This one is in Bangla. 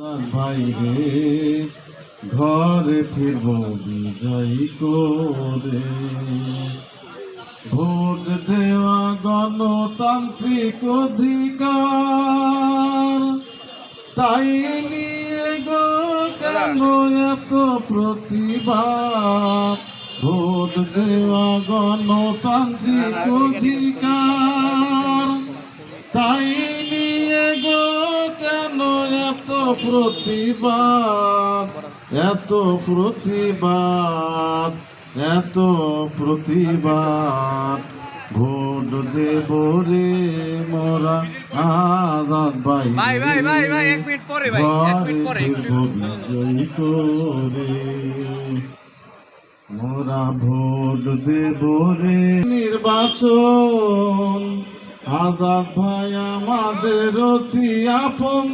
বাইরে ঘরে ফিরব বিজয়ী করে। ভোট দেওয়া গণতান্ত্রিক অধিকার। তাই নিয়ে গো কেন এত প্রতিবাদ? ভোট দেওয়া গণতান্ত্রিক অধিকার। তাই প্রতিবাদ এত প্রতিবাদ এত প্রতিবাদ। ভোট দেব রে মোরা আজাদ ভাই ভাই ভাই ভাই ভাই এক মিনিট পরে ভাই এক মিনিট পরে বিজয়ী করে মোরা ভোট দেব রে। নির্বাচন আজাদ ভাই আমাদের অতি আপন